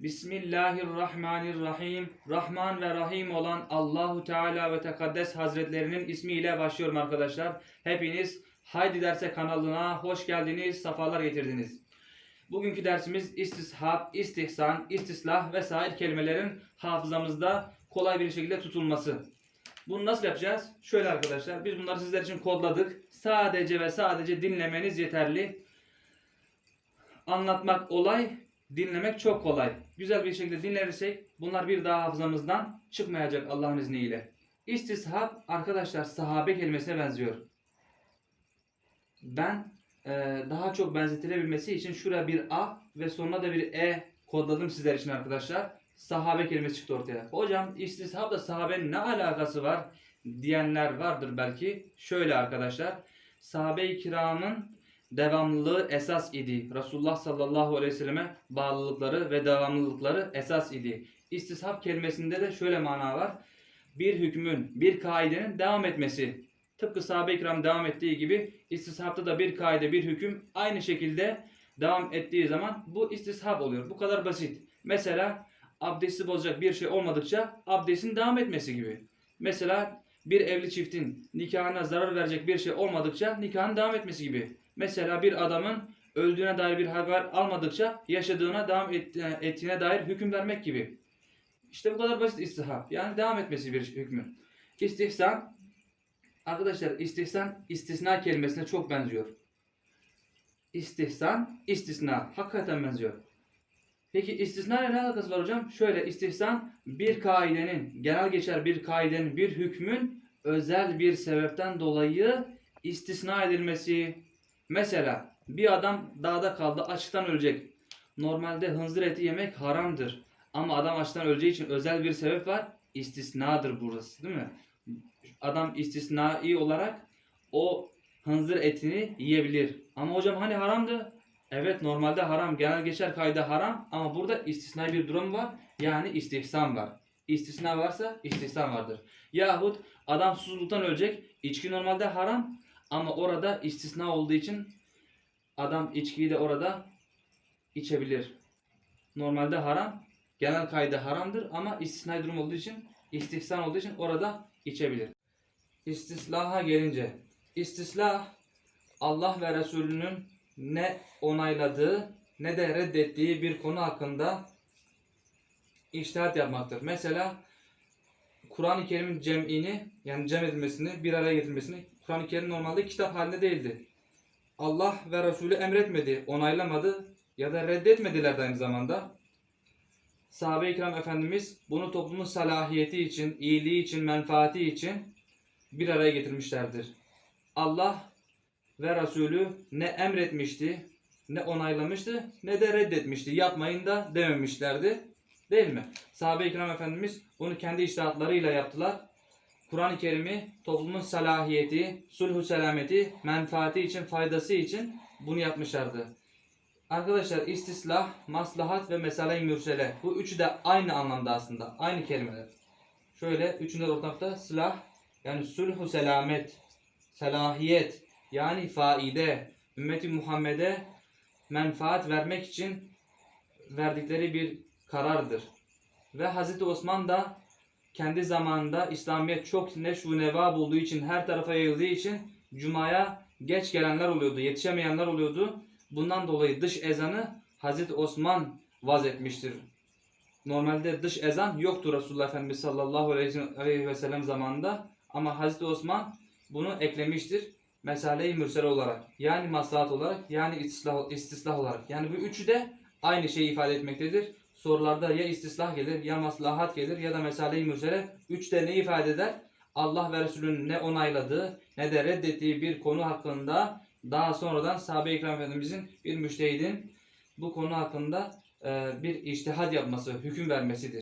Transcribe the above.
Bismillahirrahmanirrahim. Rahman ve Rahim olan Allahu Teala ve Tekaddes Hazretlerinin ismiyle başlıyorum arkadaşlar. Hepiniz Haydi Derse kanalına hoş geldiniz, sefalar getirdiniz. Bugünkü dersimiz istishab, istihsan, istislah vesaire kelimelerin hafızamızda kolay bir şekilde tutulması. Bunu nasıl yapacağız? Şöyle arkadaşlar, biz bunları sizler için kodladık. Sadece ve sadece dinlemeniz yeterli. Anlatmak olay, dinlemek çok kolay. Güzel bir şekilde dinlerirsek bunlar bir daha hafızamızdan çıkmayacak Allah'ın izniyle. İstishab arkadaşlar sahabe kelimesine benziyor. Ben e, daha çok benzetilebilmesi için şuraya bir A ve sonuna da bir E kodladım sizler için arkadaşlar. Sahabe kelimesi çıktı ortaya. Hocam istishabla sahabenin ne alakası var diyenler vardır belki. Şöyle arkadaşlar. Sahabe-i kiramın devamlılığı esas idi. Resulullah sallallahu aleyhi ve selleme bağlılıkları ve devamlılıkları esas idi. İstishab kelimesinde de şöyle mana var. Bir hükmün, bir kaidenin devam etmesi. Tıpkı sahabe-i kiram devam ettiği gibi istishabta da bir kaide, bir hüküm aynı şekilde devam ettiği zaman bu istishab oluyor. Bu kadar basit. Mesela abdesti bozacak bir şey olmadıkça abdestin devam etmesi gibi. Mesela bir evli çiftin nikahına zarar verecek bir şey olmadıkça nikahın devam etmesi gibi. Mesela bir adamın öldüğüne dair bir haber almadıkça yaşadığına devam et- ettiğine dair hüküm vermek gibi. İşte bu kadar basit istihab. Yani devam etmesi bir hükmün. İstihsan arkadaşlar istihsan istisna kelimesine çok benziyor. İstihsan, istisna hakikaten benziyor. Peki istisna ile ne alakası var hocam? Şöyle istihsan bir kaidenin, genel geçer bir kaidenin, bir hükmün özel bir sebepten dolayı istisna edilmesi. Mesela bir adam dağda kaldı, açlıktan ölecek. Normalde hınzır eti yemek haramdır. Ama adam açlıktan öleceği için özel bir sebep var. İstisnadır burası değil mi? Adam istisnai olarak o hınzır etini yiyebilir. Ama hocam hani haramdı? Evet normalde haram. Genel geçer kayda haram ama burada istisnai bir durum var. Yani istihsan var. İstisna varsa istihsan vardır. Yahut adam susuzluktan ölecek. İçki normalde haram ama orada istisna olduğu için adam içkiyi de orada içebilir. Normalde haram. Genel kayda haramdır ama istisnai durum olduğu için istihsan olduğu için orada içebilir. İstislaha gelince istislah Allah ve Resulünün ne onayladığı ne de reddettiği bir konu hakkında iştihat yapmaktır. Mesela Kur'an-ı Kerim'in cem'ini yani cem edilmesini, bir araya getirilmesini Kur'an-ı Kerim normalde kitap halinde değildi. Allah ve Resulü emretmedi, onaylamadı ya da reddetmediler de aynı zamanda. Sahabe-i kiram Efendimiz bunu toplumun salahiyeti için, iyiliği için, menfaati için bir araya getirmişlerdir. Allah ve Resulü ne emretmişti, ne onaylamıştı, ne de reddetmişti. Yapmayın da dememişlerdi. Değil mi? Sahabe-i kiram Efendimiz bunu kendi iştahatlarıyla yaptılar. Kur'an-ı Kerim'i toplumun salahiyeti, sulhu selameti, menfaati için, faydası için bunu yapmışlardı. Arkadaşlar istislah, maslahat ve mesele-i mürsele. Bu üçü de aynı anlamda aslında. Aynı kelimeler. Şöyle üçünde de ortakta silah yani sulhu selamet, selahiyet yani faide, ümmeti Muhammed'e menfaat vermek için verdikleri bir karardır. Ve Hazreti Osman da kendi zamanında İslamiyet çok neşvu neva bulduğu için her tarafa yayıldığı için Cuma'ya geç gelenler oluyordu, yetişemeyenler oluyordu. Bundan dolayı dış ezanı Hazreti Osman vaz etmiştir. Normalde dış ezan yoktu Resulullah Efendimiz sallallahu aleyhi ve sellem zamanında ama Hazreti Osman bunu eklemiştir. Mesale-i mürsel olarak yani maslahat olarak yani istislah, istislah olarak. Yani bu üçü de aynı şeyi ifade etmektedir. Sorularda ya istislah gelir ya maslahat gelir ya da mesale-i mürsele. Üç ne ifade eder? Allah ve Resulünün ne onayladığı ne de reddettiği bir konu hakkında daha sonradan sahabe-i ikram efendimizin bir müştehidin bu konu hakkında bir iştihad yapması, hüküm vermesidir.